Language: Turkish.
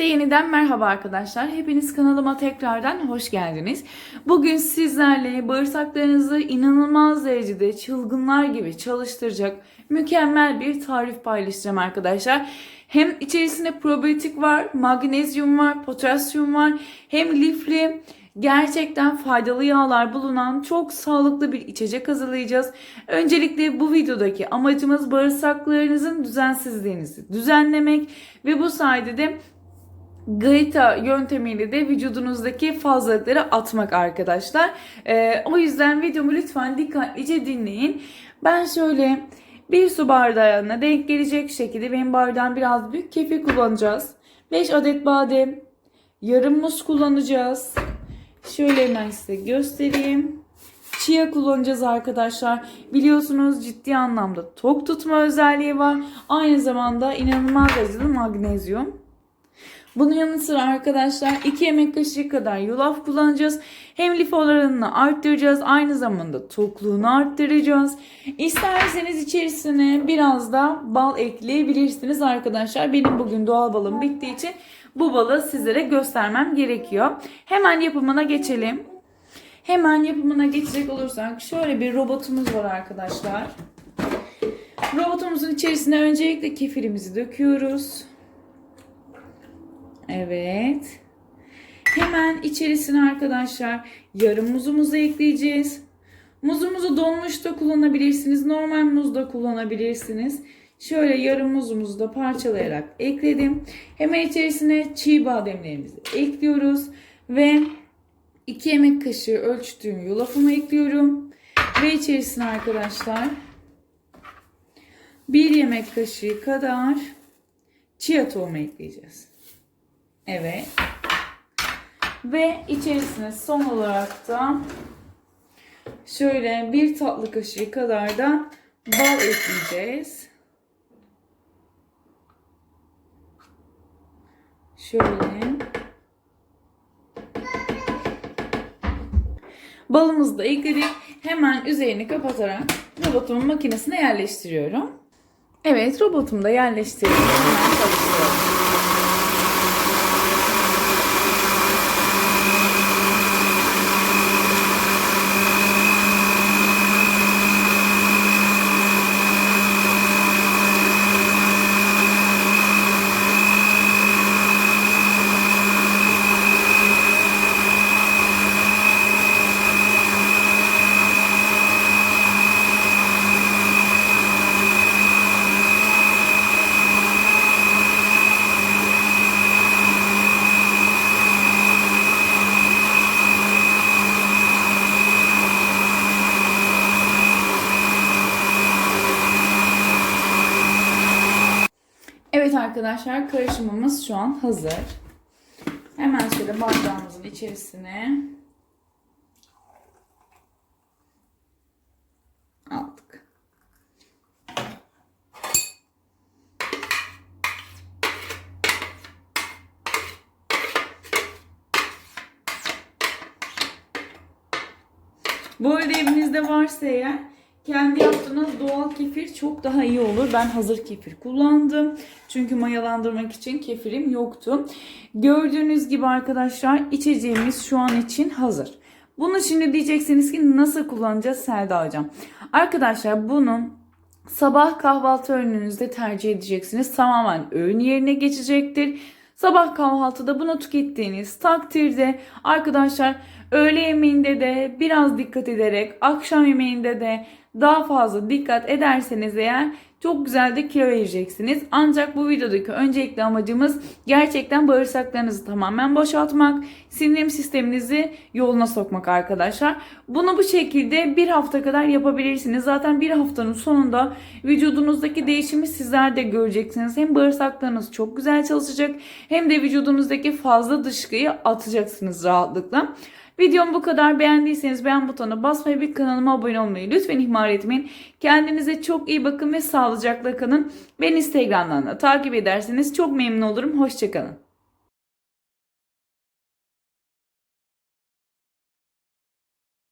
Herkese yeniden merhaba arkadaşlar. Hepiniz kanalıma tekrardan hoş geldiniz. Bugün sizlerle bağırsaklarınızı inanılmaz derecede çılgınlar gibi çalıştıracak mükemmel bir tarif paylaşacağım arkadaşlar. Hem içerisinde probiyotik var, magnezyum var, potasyum var, hem lifli, gerçekten faydalı yağlar bulunan çok sağlıklı bir içecek hazırlayacağız. Öncelikle bu videodaki amacımız bağırsaklarınızın düzensizliğinizi düzenlemek ve bu sayede de Gaita yöntemiyle de vücudunuzdaki fazlalıkları atmak arkadaşlar. Ee, o yüzden videomu lütfen dikkatlice dinleyin. Ben şöyle bir su bardağına denk gelecek şekilde benim bardağım biraz büyük kefir kullanacağız. 5 adet badem, yarım muz kullanacağız. Şöyle hemen size göstereyim. Chia kullanacağız arkadaşlar. Biliyorsunuz ciddi anlamda tok tutma özelliği var. Aynı zamanda inanılmaz derecede magnezyum. Bunun yanı sıra arkadaşlar 2 yemek kaşığı kadar yulaf kullanacağız. Hem lif oranını arttıracağız. Aynı zamanda tokluğunu arttıracağız. İsterseniz içerisine biraz da bal ekleyebilirsiniz arkadaşlar. Benim bugün doğal balım bittiği için bu balı sizlere göstermem gerekiyor. Hemen yapımına geçelim. Hemen yapımına geçecek olursak şöyle bir robotumuz var arkadaşlar. Robotumuzun içerisine öncelikle kefirimizi döküyoruz. Evet. Hemen içerisine arkadaşlar yarım muzumuzu ekleyeceğiz. Muzumuzu donmuş da kullanabilirsiniz. Normal muz da kullanabilirsiniz. Şöyle yarım muzumuzu da parçalayarak ekledim. Hemen içerisine çiğ bademlerimizi ekliyoruz. Ve 2 yemek kaşığı ölçtüğüm yulafımı ekliyorum. Ve içerisine arkadaşlar 1 yemek kaşığı kadar chia tohumu ekleyeceğiz. Evet. Ve içerisine son olarak da şöyle bir tatlı kaşığı kadar da bal ekleyeceğiz. Şöyle. Balımızı da ekledik. Hemen üzerini kapatarak robotumun makinesine yerleştiriyorum. Evet robotumu da yerleştirdim. Hemen çalıştırıyorum. Evet arkadaşlar karışımımız şu an hazır. Hemen şöyle bardağımızın içerisine aldık. Bu arada evinizde varsa eğer kendi yaptığınız doğal kefir çok daha iyi olur. Ben hazır kefir kullandım. Çünkü mayalandırmak için kefirim yoktu. Gördüğünüz gibi arkadaşlar içeceğimiz şu an için hazır. Bunu şimdi diyeceksiniz ki nasıl kullanacağız Selda Hocam? Arkadaşlar bunu sabah kahvaltı öğününüzde tercih edeceksiniz. Tamamen öğün yerine geçecektir. Sabah kahvaltıda bunu tükettiğiniz takdirde arkadaşlar öğle yemeğinde de biraz dikkat ederek akşam yemeğinde de daha fazla dikkat ederseniz eğer çok güzel de kilo vereceksiniz. Ancak bu videodaki öncelikli amacımız gerçekten bağırsaklarınızı tamamen boşaltmak, sindirim sisteminizi yoluna sokmak arkadaşlar. Bunu bu şekilde bir hafta kadar yapabilirsiniz. Zaten bir haftanın sonunda vücudunuzdaki değişimi sizler de göreceksiniz. Hem bağırsaklarınız çok güzel çalışacak hem de vücudunuzdaki fazla dışkıyı atacaksınız rahatlıkla. Videom bu kadar. Beğendiyseniz beğen butonuna basmayı ve kanalıma abone olmayı lütfen ihmal etmeyin. Kendinize çok iyi bakın ve sağlıcakla kalın. Beni Instagram'dan da takip ederseniz çok memnun olurum. Hoşçakalın.